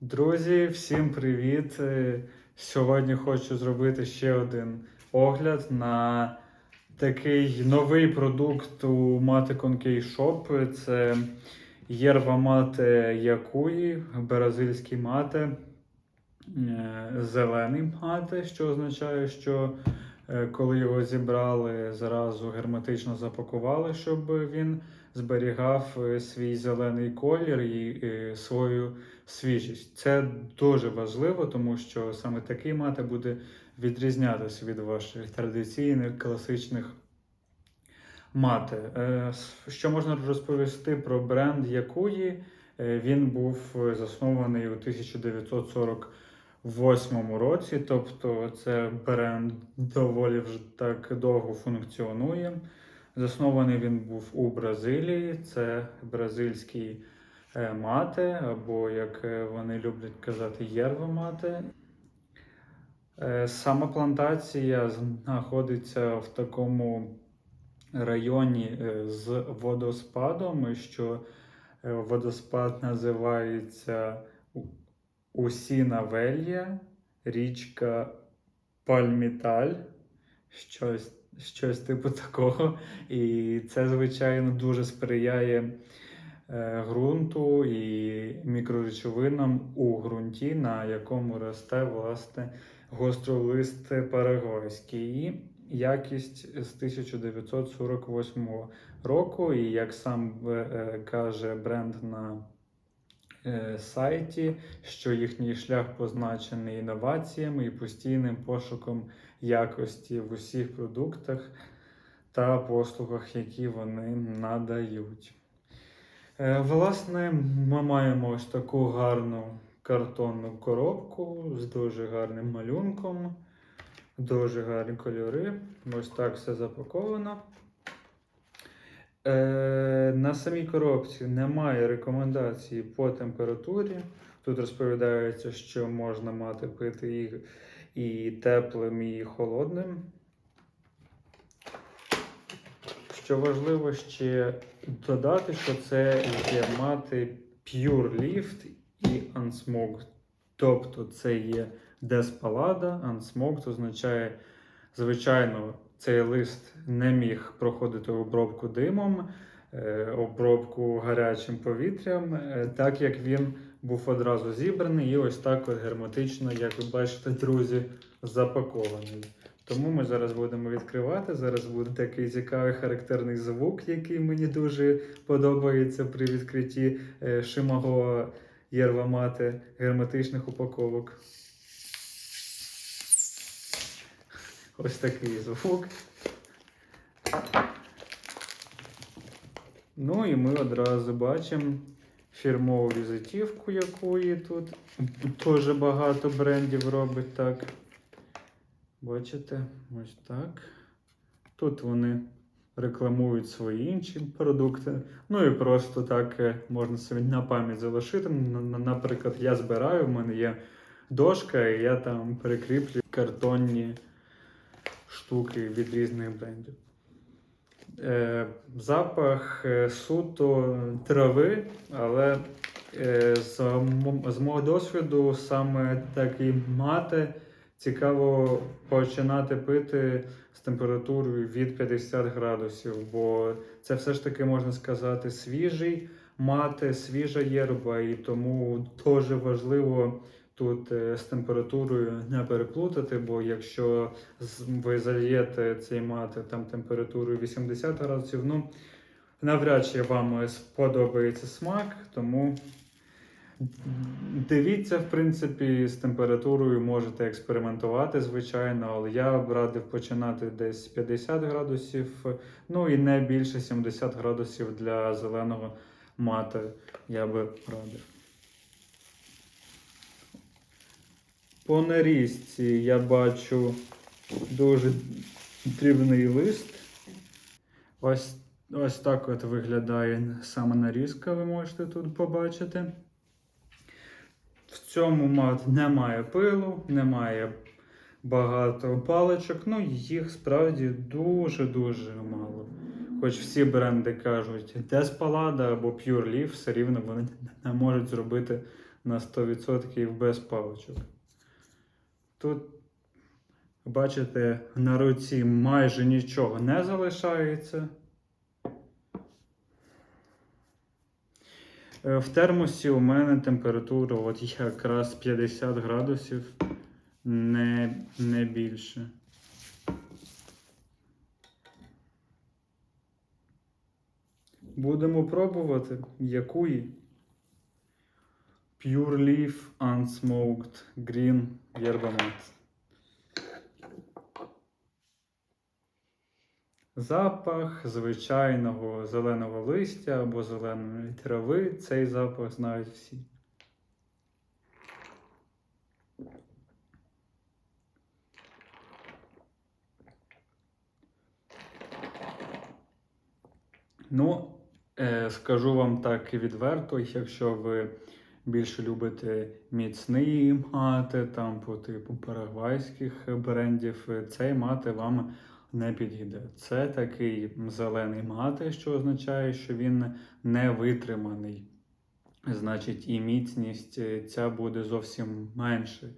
Друзі, всім привіт! Е, Сьогодні хочу зробити ще один огляд на такий новий продукт у мати Конкей Shop. Це єрба мати Якуї, бразильський мати, е, зелений мати, що означає, що коли його зібрали, зразу герметично запакували, щоб він зберігав е, свій зелений колір і е, свою свіжість. Це дуже важливо, тому що саме такий мати буде відрізнятися від ваших традиційних класичних мати. Е, Що можна розповісти про бренд Якуї? Е, Він був е, заснований у 1948 році, тобто це бренд доволі вже так довго функціонує. Заснований він був у Бразилії. Це бразильський е, мати, або як е, вони люблять казати, єрва мати. Е, Сама плантація знаходиться в такому районі з водоспадом, що водоспад називається Усіна Велья, річка Пальміталь, щось, щось типу такого. І це, звичайно, дуже сприяє е, ґрунту і мікроречовинам у ґрунті, на якому росте власне гостролист парагвайський. І якість з 1948 року, і як сам е, каже бренд на е, сайті, що їхній шлях позначений інноваціями і постійним пошуком якості в усіх продуктах та послугах, які вони надають. Е, Власне, ми маємо ось таку гарну картонну коробку з дуже гарним малюнком, дуже гарні кольори. Ось так все запаковано. Е, на самій коробці немає рекомендацій по температурі. Тут розповідається, що можна мати пити їх і теплим, і холодним. Що важливо ще додати, що це є мати Pure Lift і Unsmoked. Тобто це є Despalada, Unsmoked означає, звичайно, цей лист не міг проходити обробку димом, е, обробку гарячим повітрям, е, так як він був одразу зібраний і ось так от герметично, як ви бачите, друзі, запакований. Тому ми зараз будемо відкривати. Зараз буде такий цікавий характерний звук, який мені дуже подобається при відкритті е, шимаго єрва герметичних упаковок. Ось такий звук. Ну і ми одразу бачимо фірмову візитівку, якої тут дуже багато брендів робить так. Бачите, ось так. Тут вони рекламують свої інші продукти. Ну і просто так е, можна собі на пам'ять залишити. Наприклад, я збираю, в мене є дошка, і я там прикріплю картонні штуки від різних брендів. Е, запах е, суто трави, але е, з, мого досвіду саме такий мати цікаво починати пити з температурою від 50 градусів, бо це все ж таки можна сказати свіжий мати, свіжа єрба, і тому дуже важливо тут е, з температурою не переплутати, бо якщо ви зальєте цей мати там температурою 80 градусів, ну навряд чи вам сподобається смак, тому дивіться, в принципі, з температурою можете експериментувати, звичайно, але я б радив починати десь 50 градусів, ну і не більше 70 градусів для зеленого мати я би радив. По нарізці я бачу дуже дрібний лист. Ось, ось так от виглядає саме нарізка, ви можете тут побачити. В цьому мат немає пилу, немає багато паличок, ну їх справді дуже-дуже мало. Хоч всі бренди кажуть Despalada або Pure Leaf, все рівно вони не можуть зробити на 100% без паличок. Тут, бачите, на руці майже нічого не залишається. Е, В термосі у мене температура от якраз 50 градусів, не, не більше. Будемо пробувати якої. Pure Leaf Unsmoked Green Yerba Mate. Запах звичайного зеленого листя або зеленої трави. Цей запах знають всі. Ну, е, скажу вам так і відверто, якщо ви більше любите міцний мати, там по типу парагвайських брендів, е, цей мати вам не підійде. Це такий зелений мати, що означає, що він не витриманий. Значить, і міцність е, ця буде зовсім менше.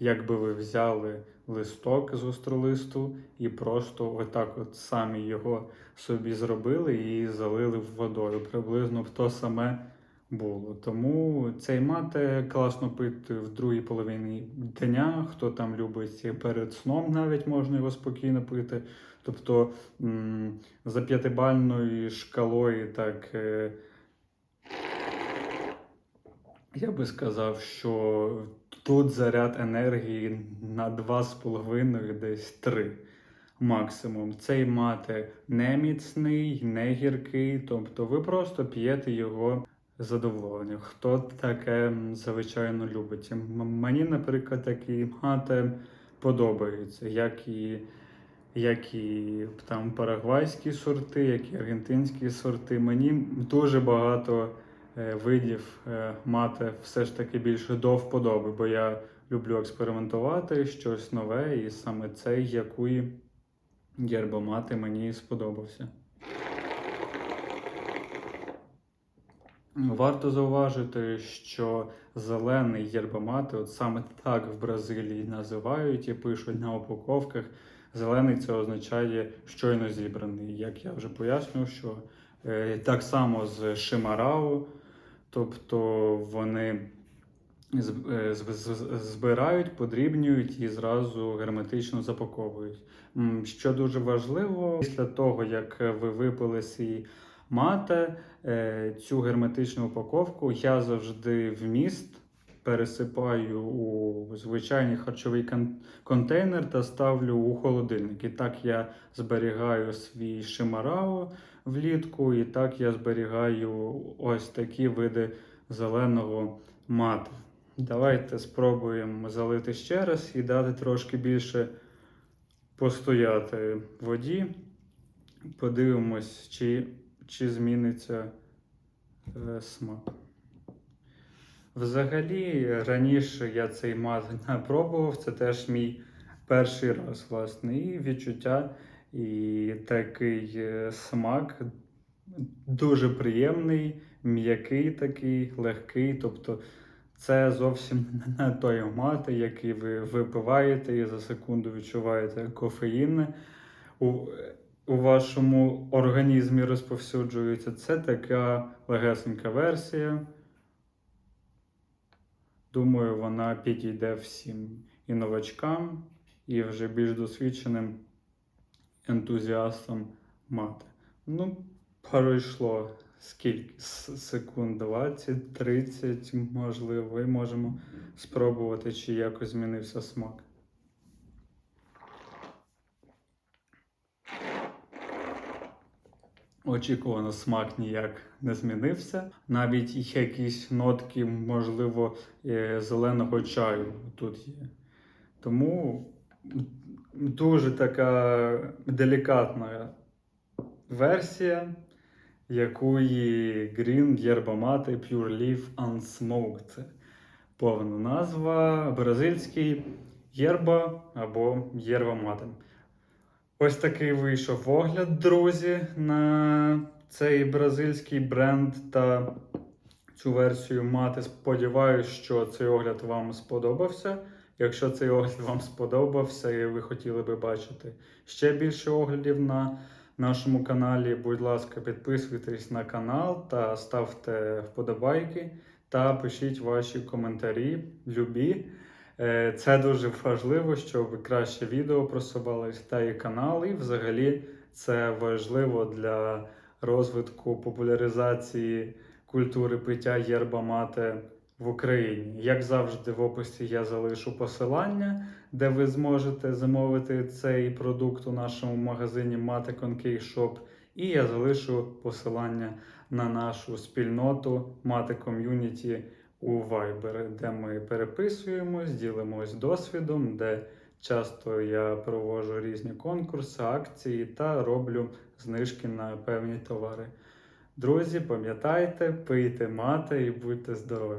Якби ви взяли листок з остролисту і просто отак от самі його собі зробили і залили водою. Приблизно б то саме було. Тому цей мате класно пити в другій половині дня. Хто там любить перед сном, навіть можна його спокійно пити. Тобто за п'ятибальною шкалою так. е, Я би сказав, що тут заряд енергії на 2,5 десь 3 максимум. Цей мате не міцний, не гіркий, тобто ви просто п'єте його задоволенням. Хто таке звичайно любить. Мені, наприклад, такий мате подобається, як і, як і там парагвайські сорти, як і аргентинські сорти. Мені дуже багато е, видів е, мати все ж таки більше до вподоби, бо я люблю експериментувати щось нове, і саме цей якуї єрбомати мені сподобався. Варто зауважити, що зелений єрбомати, от саме так в Бразилії називають і пишуть на упаковках. Зелений це означає щойно зібраний. Як я вже пояснював, що е, так само з Шимарау, тобто вони е, збирають, подрібнюють і зразу герметично запаковують. Що дуже важливо, після того, як ви випили свій мате, е, цю герметичну упаковку я завжди в міст пересипаю у звичайний харчовий контейнер та ставлю у холодильник. І так я зберігаю свій шимарао влітку, і так я зберігаю ось такі види зеленого мати. Давайте спробуємо залити ще раз і дати трошки більше постояти воді. Подивимось, чи, чи зміниться е, смак. Взагалі, раніше я цей мат не пробував, це теж мій перший раз, власне, і відчуття, і такий е, смак дуже приємний, м'який такий, легкий. Тобто це зовсім не той мат, який ви випиваєте і за секунду відчуваєте кофеїн у, вашому організмі розповсюджується. Це така легесенька версія. Думаю, вона підійде всім і новачкам, і вже більш досвідченим ентузіастам мати. Ну, пройшло скільки? Секунд 20, 30, можливо, і можемо спробувати, чи якось змінився смак. Очікувано смак ніяк не змінився. Навіть якісь нотки, можливо, е, зеленого чаю тут є. Тому дуже така делікатна версія, якої Green Yerba Mate Pure Leaf Unsmoked. Повна назва бразильський єрба або єрба мате. Ось такий вийшов огляд, друзі, на цей бразильський бренд та цю версію мати. Сподіваюсь, що цей огляд вам сподобався. Якщо цей огляд вам сподобався і ви хотіли би бачити ще більше оглядів на нашому каналі, будь ласка, підписуйтесь на канал та ставте вподобайки та пишіть ваші коментарі, любі. Е, Це дуже важливо, щоб краще відео просувалось та і канал, і взагалі це важливо для розвитку популяризації культури пиття єрба мати в Україні. Як завжди, в описі я залишу посилання, де ви зможете замовити цей продукт у нашому магазині Мати Конкей. І я залишу посилання на нашу спільноту Мати Ком'юніті у Viber, де ми переписуємось, ділимось досвідом, де часто я проводжу різні конкурси, акції та роблю знижки на певні товари. Друзі, пам'ятайте, пийте мати і будьте здорові!